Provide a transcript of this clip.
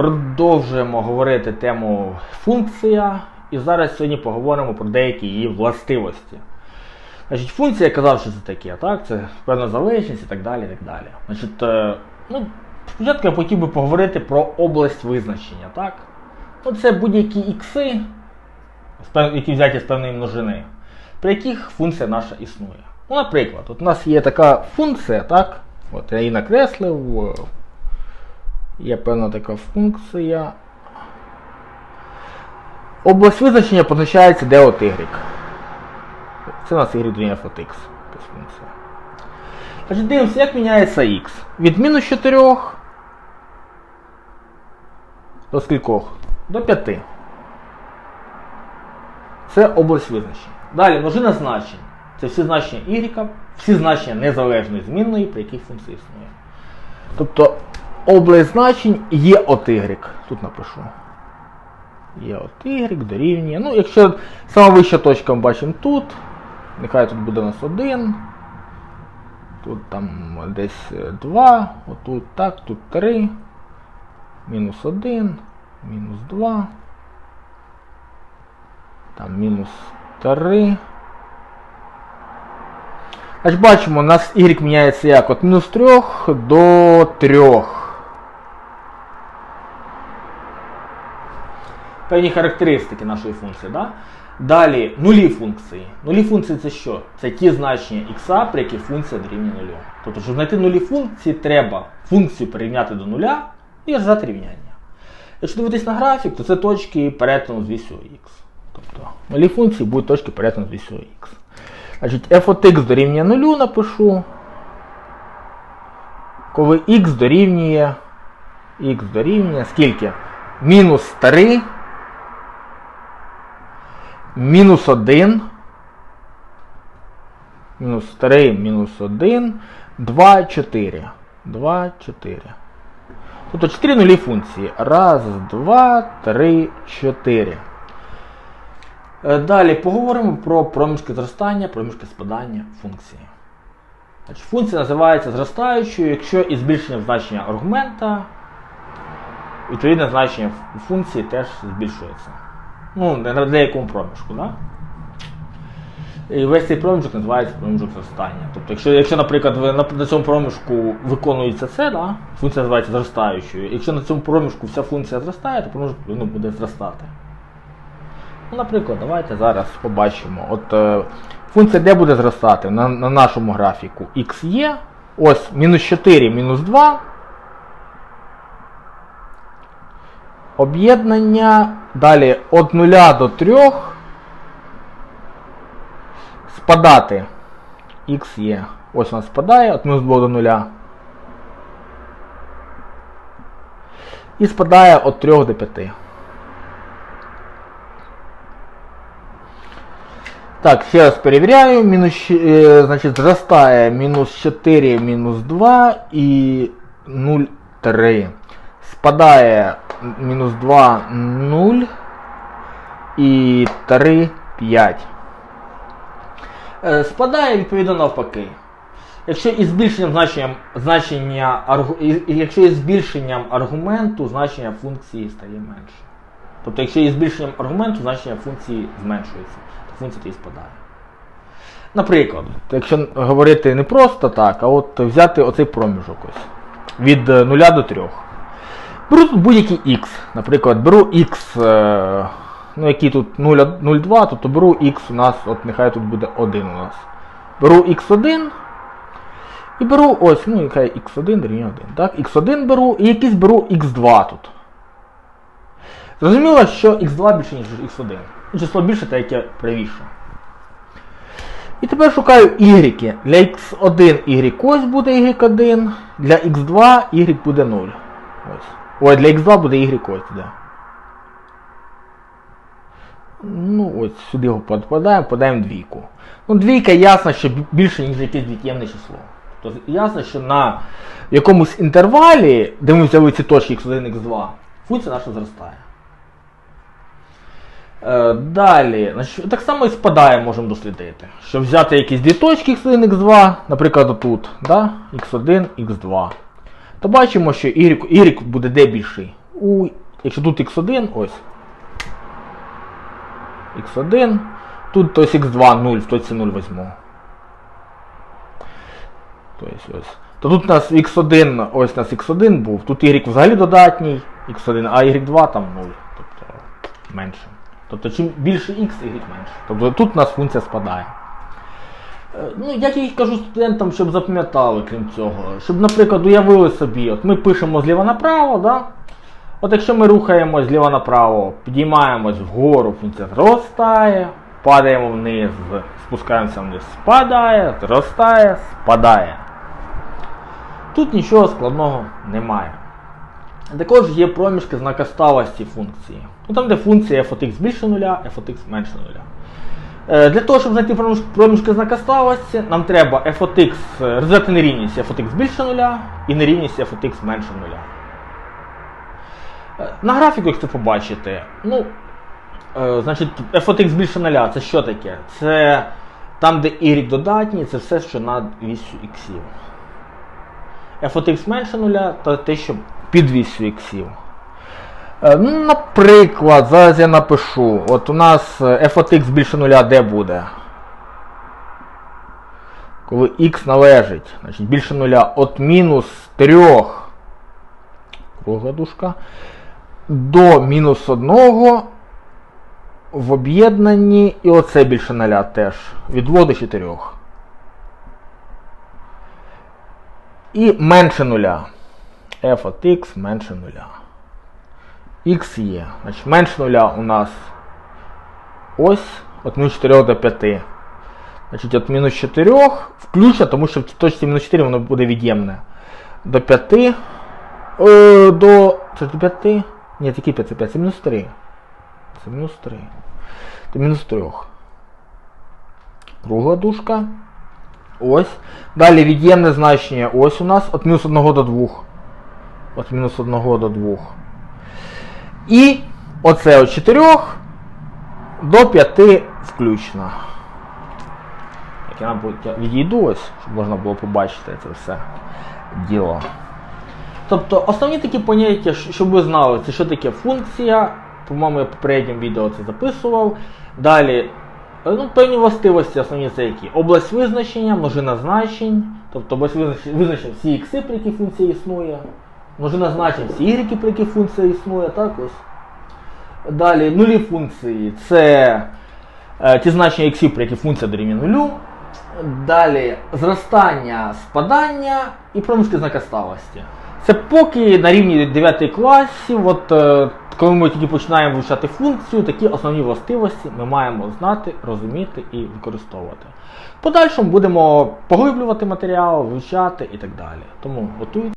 продовжуємо говорити тему функція, і зараз сьогодні поговоримо про деякі її властивості. Значить, функція, я казав, що це таке, так? Це певна залежність і так далі. і так далі. Значить, е, ну, спочатку я хотів би поговорити про область визначення. так? Ну, це будь-які ікси, які взяті з певної множини, при яких функція наша існує. Ну, наприклад, от у нас є така функція, так? От я її накреслив. Є певна така функція. Область визначення позначається де от y. Це у нас y дорівнює от x. функція. Значить, дивимося, як міняється x. Від мінус 4 до скількох? До 5. Це область визначення. Далі множина значень. Це всі значення y, всі значення незалежної змінної, при яких функція існує. Тобто область значень є от y. Тут напишу. Є от y дорівнює. Ну, якщо сама вища точка ми бачимо тут. Нехай тут буде у нас 1. Тут там десь 2, отут так, тут 3. Мінус 1, мінус 2. Там мінус 3. Значить, бачимо, у нас y міняється як? От мінус 3 до 3. Певні характеристики нашої функції. Да? Далі нулі функції. Нулі функції це що? Це ті значення х, при яких функція дорівнює нулю. Тобто, щоб знайти нулі функції, треба функцію перерівняти до нуля і розв'язати рівняння. Якщо дивитись на графік, то це точки перетину з вісю х. Тобто нулі функції будуть точки перетину з вісю х. Значить, f от x дорівнює нулю напишу. Коли x дорівнює. x дорівнює скільки? Мінус 3. Мінус 1. Мінус 3, мінус 1. 2, 4. 2, 4. Тобто 4 нулі функції. Раз, два, три, чотири. Е, Далі поговоримо про проміжки зростання, проміжки спадання функції. Значить, функція називається зростаючою, якщо із збільшенням значення аргумента, відповідне значення функції теж збільшується. Ну, на деякому проміжку, да? І весь цей проміжок називається проміжок зростання. Тобто, якщо, якщо наприклад, ви на, на цьому проміжку виконується це, да? функція називається зростаючою. Якщо на цьому проміжку вся функція зростає, то проміжок ну, буде зростати. Ну, наприклад, давайте зараз побачимо. От е, функція де буде зростати на, на нашому графіку x є. Ось мінус 4, мінус 2. Об'єднання. Далі від 0 до 3. Спадати. X є. Ось у нас спадає від мінус 2 до 0. І спадає від 3 до 5. Так, ще раз перевіряю. Мінус, щ- е, значить, зростає мінус 4, мінус 2 і 0, 3. Спадає мінус 2, 0 і 3, 5. Е, Спадає відповідно навпаки. Якщо із збільшенням значення і якщо із збільшенням аргументу значення функції стає менше. Тобто, якщо із збільшенням аргументу значення функції зменшується, то функція тоді спадає. Наприклад, якщо говорити не просто так, а от взяти оцей проміжок ось від 0 до 3. Беру тут будь-який x. Наприклад, беру x, е, ну який тут 0, 0,2, тобто беру x у нас, от нехай тут буде 1 у нас. Беру x1 і беру ось, ну нехай x1 дорівнює 1. Так? x1 беру і якийсь беру x2 тут. Зрозуміло, що x2 більше, ніж x1. Ну, Число більше, те, яке правіше. І тепер шукаю y. Для x1 y ось буде y1, для x2 y буде 0. Ось. Ой, для x2 буде y ось, да. Ну, ось сюди його попадаємо, подаємо двійку. Ну, двійка ясно, що більше, ніж якесь від'ємне число. Тобто ясно, що на якомусь інтервалі, де ми взяли ці точки x1, x2, функція наша зростає. Е, далі, так само і спадає можемо дослідити. Щоб взяти якісь дві точки x1, x2, наприклад, отут, да? x1, x2. То бачимо, що y, буде де більший? у, якщо тут x1, ось. x1, тут ось x2 0, в точці 0 візьму. Тобто ось. То тут у нас x1, ось у нас x1 був, тут y взагалі додатній, x1, а y2 там 0, тобто менше. Тобто чим більше x, y менше. Тобто тут у нас функція спадає. Е, Ну, я і кажу студентам, щоб запам'ятали, крім цього. Щоб, наприклад, уявили собі, от ми пишемо зліва направо, да? От якщо ми рухаємось зліва направо, підіймаємось вгору, функція зростає, падаємо вниз, спускаємося вниз, спадає, зростає, спадає. Тут нічого складного немає. Також є проміжки знака сталості функції. Ну, там, де функція f от x більше нуля, f от x менше нуля. Е, Для того, щоб знайти проміжки знака сталості, нам треба f от x, розв'язати нерівність f от x більше нуля і нерівність f от x менше нуля. Е, На графіку, якщо побачите, ну, е, значить, f от x більше нуля, це що таке? Це там, де y додатній, це все, що над вісю іксів. f от x менше нуля, то те, що під вісю іксів. Е, Ну, наприклад, зараз я напишу. От у нас е, f от x більше нуля де буде? Коли x належить, значить більше нуля от мінус 3 кругла дужка, до мінус 1 в об'єднанні і оце більше нуля теж. Від 2 до 4. І менше нуля. f от x менше нуля. X є. Значить, менше нуля у нас ось від мінус 4 до 5. Значить, від мінус 4 включно, тому що в точці мінус 4 воно буде від'ємне. До 5. Е, до. Це до 5? Ні, тільки 5, це 5, це мінус 3. Це мінус 3. До мінус 3. Кругла дужка. Ось. Далі від'ємне значення ось у нас від мінус 1 до 2. Від мінус 1 до 2. І оце від 4 до 5 включно. Так, я відійду ось, щоб можна було побачити це все діло. Тобто основні такі поняття, щоб ви знали, це що таке функція. По-моєму, я в попередньому відео це записував. Далі, е, ну, певні властивості, основні це які? Область визначення, множина значень, тобто область визначення, всі ікси, при якій функція існує, множина значень всі ігреки, при якій функція існує, так ось. Далі нулі функції це е, ті значення іксів, при яких функція дорівнює нулю. Далі зростання, спадання і проміжки знака сталості. Це поки на рівні 9 класів, от, е, коли ми тільки починаємо вивчати функцію, такі основні властивості ми маємо знати, розуміти і використовувати. В подальшому будемо поглиблювати матеріал, вивчати і так далі. Тому готуйте.